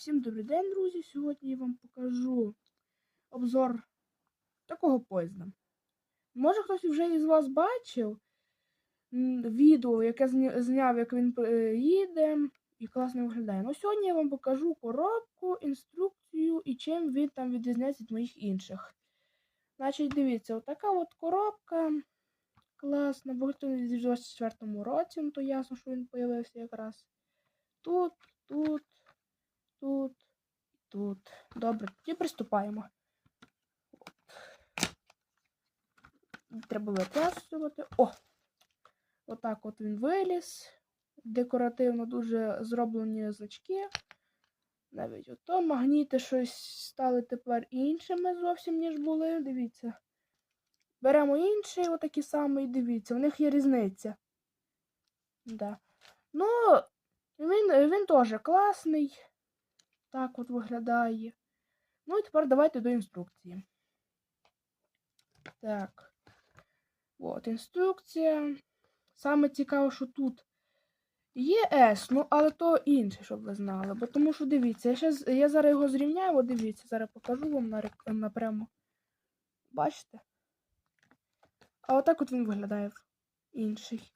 Всім добрий день, друзі! Сьогодні я вам покажу обзор такого поїзда. Може хтось вже із вас бачив відео, яке зняв, як він їде і класно виглядає. Ну, сьогодні я вам покажу коробку, інструкцію і чим він там відрізняється від моїх інших. Значить, дивіться, отака от коробка. Класна, виготовлена у 2024 році, ну то ясно, що він з'явився якраз. Тут, тут, тут, тут. Добре, тоді приступаємо. Треба викреслювати. О! Отак от він виліз. Декоративно дуже зроблені значки. Навіть ото магніти щось стали тепер іншими зовсім, ніж були. Дивіться. Беремо інший, отакий самий, дивіться, в них є різниця. Да. Ну, він, він теж класний. Так от виглядає. Ну і тепер давайте до інструкції. Так. От, інструкція. Саме цікаве, що тут є S, ну, але то інше, щоб ви знали. Бо тому що дивіться, я, щас, я зараз його зрівняю, от дивіться, зараз покажу вам на, напряму. Бачите? А отак от він виглядає інший.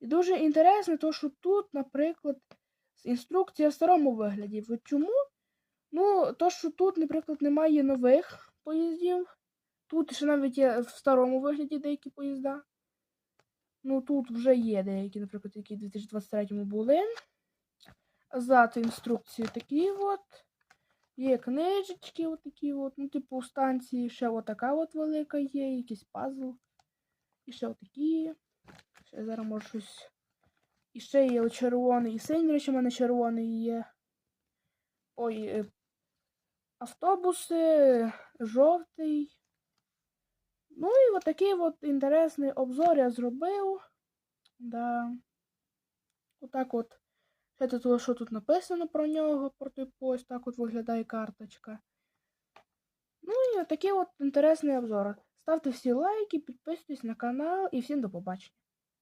І дуже інтересно, то, що тут, наприклад, інструкція в старому вигляді. От чому? Ну, то, що тут, наприклад, немає нових поїздів. Тут ще навіть є в старому вигляді деякі поїзда. Ну, тут вже є деякі, наприклад, які в 2023 були. Ззаду інструкції такі от. Є книжечки, от такі от. Ну, типу, у станції ще отака от велика є, якийсь пазл. І ще отакі. Ще зараз може щось. І ще є червоний і синій, речі, у мене червоний є. Ой, автобуси, жовтий. Ну і от такий от інтересний обзор я зробив. Да. Отак от. Ще тут, що тут написано про нього, про той поїзд, так от виглядає карточка. Ну і такий от інтересний обзор. Ставте всі лайки, підписуйтесь на канал і всім до побачення.